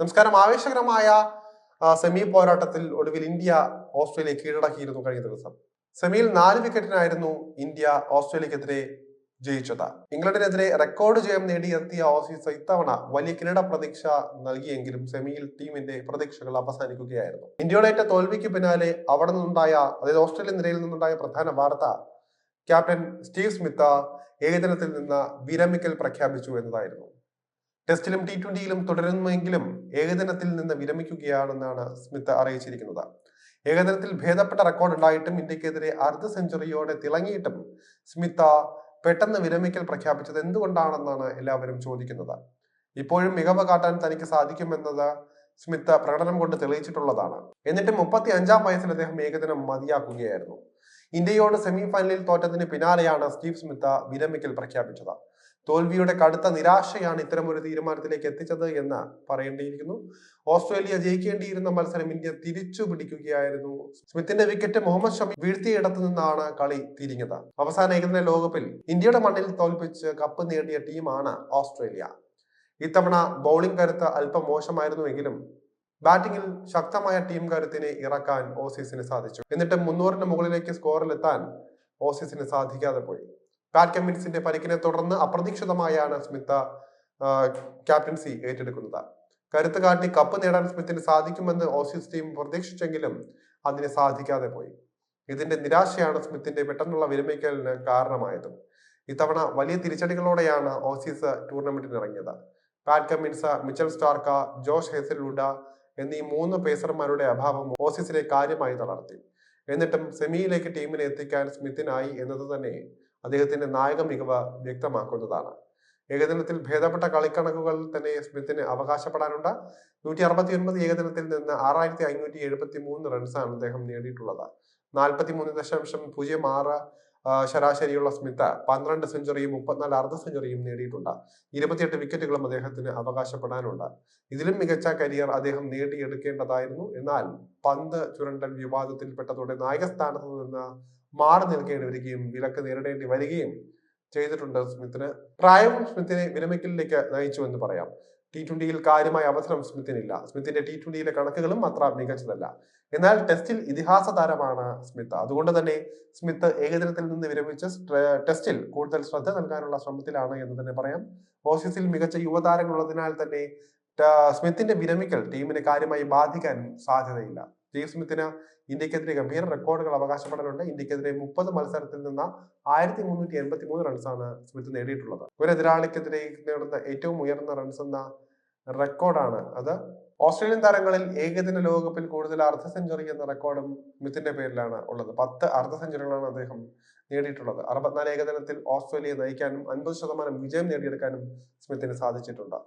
നമസ്കാരം. ആവേശകരമായ സെമി പോരാട്ടത്തിൽ ഒടുവിൽ ഇന്ത്യ ഓസ്ട്രേലിയ കീഴടക്കിയിരുന്നു കഴിഞ്ഞ ദിവസം. സെമിയിൽ നാല് വിക്കറ്റിനായിരുന്നു ഇന്ത്യ ഓസ്ട്രേലിയക്കെതിരെ ജയിച്ചത്. ഇംഗ്ലണ്ടിനെതിരെ റെക്കോർഡ് ജയം നേടിയെത്തിയ ഓസീസ് ഇത്തവണ വലിയ കിരീട പ്രതീക്ഷ നൽകിയെങ്കിലും സെമിയിൽ ടീമിന്റെ പ്രതീക്ഷകൾ അവസാനിക്കുകയായിരുന്നു. ഇന്ത്യയുടെ ഏറ്റ തോൽവിക്ക് പിന്നാലെ അവിടെ നിന്നുണ്ടായ അതായത് ഓസ്ട്രേലിയൻ നിരയിൽ നിന്നുണ്ടായ പ്രധാന വാർത്ത ക്യാപ്റ്റൻ സ്റ്റീവ് സ്മിത്ത് ഏകദിനത്തിൽ നിന്ന് വിരമിക്കൽ പ്രഖ്യാപിച്ചു എന്നതായിരുന്നു. ടെസ്റ്റിലും ടി ട്വന്റിയിലും തുടരുന്നുവെങ്കിലും ഏകദിനത്തിൽ നിന്ന് വിരമിക്കുകയാണെന്നാണ് സ്മിത്ത് അറിയിച്ചിരിക്കുന്നത്. ഏകദിനത്തിൽ ഭേദപ്പെട്ട റെക്കോർഡ് ഉണ്ടായിട്ടും ഇന്ത്യക്കെതിരെ അർദ്ധ സെഞ്ചുറിയോടെ തിളങ്ങിയിട്ടും സ്മിത്ത പെട്ടെന്ന് വിരമിക്കൽ പ്രഖ്യാപിച്ചത് എന്തുകൊണ്ടാണെന്നാണ് എല്ലാവരും ചോദിക്കുന്നത്. ഇപ്പോഴും മികവ് കാട്ടാൻ തനിക്ക് സാധിക്കുമെന്നത് സ്മിത്ത് പ്രകടനം കൊണ്ട് തെളിയിച്ചിട്ടുള്ളതാണ്. എന്നിട്ട് മുപ്പത്തി അഞ്ചാം വയസ്സിൽ അദ്ദേഹം ഏകദിനം മതിയാക്കുകയായിരുന്നു. ഇന്ത്യയോട് സെമി ഫൈനലിൽ തോറ്റതിന് പിന്നാലെയാണ് സ്റ്റീവ് സ്മിത്ത് വിരമിക്കൽ പ്രഖ്യാപിച്ചത്. തോൽവിയുടെ കടുത്ത നിരാശയാണ് ഇത്തരമൊരു തീരുമാനത്തിലേക്ക് എത്തിച്ചത് എന്ന് പറയേണ്ടിയിരിക്കുന്നു. ഓസ്ട്രേലിയ ജയിക്കേണ്ടിയിരുന്ന മത്സരം ഇന്ത്യ തിരിച്ചു പിടിക്കുകയായിരുന്നു. സ്മിത്തിന്റെ വിക്കറ്റ് മുഹമ്മദ് ഷമി വീഴ്ത്തിയിടത്തു നിന്നാണ് കളി തിരിഞ്ഞത്. അവസാന ഏകദിന ലോകകപ്പിൽ ഇന്ത്യയുടെ മണ്ണിൽ തോൽപ്പിച്ച് കപ്പ് നേടിയ ടീമാണ് ഓസ്ട്രേലിയ. ഇത്തവണ ബൗളിംഗ് കരുത്ത് അല്പം മോശമായിരുന്നുവെങ്കിലും ബാറ്റിംഗിൽ ശക്തമായ ടീം കരുത്തിനെ ഇറക്കാൻ ഓസീസിന് സാധിച്ചു. എന്നിട്ട് മുന്നൂറിന് മുകളിലേക്ക് സ്കോറിലെത്താൻ ഓസീസിന് സാധിക്കാതെ പോയി. പാറ്റ് കമ്മിൻസിന്റെ പരിക്കിനെ തുടർന്ന് അപ്രതീക്ഷിതമായാണ് സ്മിത്ത് ക്യാപ്റ്റൻസി ഏറ്റെടുക്കുന്നത്. കരുത്ത് കാട്ടി കപ്പ് നേടാൻ സ്മിത്തിന് സാധിക്കുമെന്ന് ഓസീസ് ടീം പ്രതീക്ഷിച്ചെങ്കിലും അതിന് സാധിക്കാതെ പോയി. ഇതിന്റെ നിരാശയാണ് സ്മിത്തിന്റെ പെട്ടെന്നുള്ള വിരമിക്കലിന് കാരണമായത്. ഇത്തവണ വലിയ തിരിച്ചടികളോടെയാണ് ഓസീസ് ടൂർണമെന്റിൽ ഇറങ്ങിയത് Pat Cummins Mitchell Starc Josh Hazlewood എന്നീ മൂന്ന് പേസർമാരുടെ അഭാവം ഓസീസിനെ കാര്യമായി തളർത്തി. എന്നിട്ടും സെമിയിലേക്ക് ടീമിനെ എത്തിക്കാൻ സ്മിത്തിനായി എന്നത് തന്നെ അദ്ദേഹത്തിന്റെ നായക മികവ് വ്യക്തമാക്കുന്നതാണ്. ഏകദിനത്തിൽ ഭേദപ്പെട്ട കളിക്കണക്കുകൾ തന്നെ സ്മിത്തിന് അവകാശപ്പെടാനുണ്ട്. നൂറ്റി അറുപത്തി ഒൻപത് ഏകദിനത്തിൽ നിന്ന് ആറായിരത്തി അഞ്ഞൂറ്റി എഴുപത്തി മൂന്ന് റൺസാണ് അദ്ദേഹം നേടിയിട്ടുള്ളത്. നാൽപ്പത്തി മൂന്ന് ദശാംശം പൂജ്യം ആറ് ശരാശരിയുള്ള സ്മിത്ത് പന്ത്രണ്ട് സെഞ്ചുറിയും മുപ്പത്തിനാല് അർദ്ധ സെഞ്ചുറിയും നേടിയിട്ടുണ്ട്. ഇരുപത്തിയെട്ട് വിക്കറ്റുകളും അദ്ദേഹത്തിന് അവകാശപ്പെടാനുണ്ട്. ഇതിലും മികച്ച കരിയർ അദ്ദേഹം നേടിയെടുക്കേണ്ടതായിരുന്നു. എന്നാൽ പന്ത് ചുരണ്ടൽ വിവാദത്തിൽപ്പെട്ടതോടെ നായക സ്ഥാനത്ത് നിന്ന് മാറി നിൽക്കേണ്ടി വരികയും വിലക്ക് നേരിടേണ്ടി വരികയും ചെയ്തിട്ടുണ്ട് സ്മിത്തിന്. പ്രായവും സ്മിത്തിനെ വിരമിക്കലിലേക്ക് നയിച്ചു എന്ന് പറയാം. ടി ട്വന്റിയിൽ കാര്യമായ അവസരം സ്മിത്തിനില്ല. സ്മിത്തിന്റെ ടി ട്വന്റിയിലെ കണക്കുകളും അത്ര മികച്ചതല്ല. എന്നാൽ ടെസ്റ്റിൽ ഇതിഹാസ താരമാണ് സ്മിത്ത്. അതുകൊണ്ട് തന്നെ സ്മിത്ത് ഏകദിനത്തിൽ നിന്ന് വിരമിച്ച് ടെസ്റ്റിൽ കൂടുതൽ ശ്രദ്ധ നൽകാനുള്ള ശ്രമത്തിലാണ് എന്ന് തന്നെ പറയാം. ഓസീസിൽ മികച്ച യുവതാരങ്ങളുള്ളതിനാൽ തന്നെ സ്മിത്തിന്റെ വിരമിക്കൽ ടീമിനെ കാര്യമായി ബാധിക്കാൻ സാധ്യതയില്ല. സ്റ്റീവ് സ്മിത്തിന് ഇന്ത്യക്കെതിരെ ഗംഭീര റെക്കോർഡുകൾ അവകാശപ്പെടാനുണ്ട് ഇന്ത്യക്കെതിരെ മുപ്പത് മത്സരത്തിൽ നിന്ന് ആയിരത്തി മുന്നൂറ്റി എൺപത്തി മൂന്ന് റൺസാണ് സ്മിത്ത് നേടിയിട്ടുള്ളത്. ഒരു എതിരാളിക്കെതിരെ നേടുന്ന ഏറ്റവും ഉയർന്ന റൺസ് എന്ന റെക്കോർഡാണ് അത്. ഓസ്ട്രേലിയൻ താരങ്ങളിൽ ഏകദിന ലോകകപ്പിൽ കൂടുതൽ അർദ്ധ സെഞ്ചുറി എന്ന റെക്കോർഡും സ്മിത്തിന്റെ പേരിലാണ് ഉള്ളത്. പത്ത് അർദ്ധ സെഞ്ചുറികളാണ് അദ്ദേഹം നേടിയിട്ടുള്ളത്. അറുപത്തിനാല് ഏകദിനത്തിൽ ഓസ്ട്രേലിയയെ നയിക്കാനും അൻപത് ശതമാനം വിജയം നേടിയെടുക്കാനും സ്മിത്തിന് സാധിച്ചിട്ടുണ്ട്.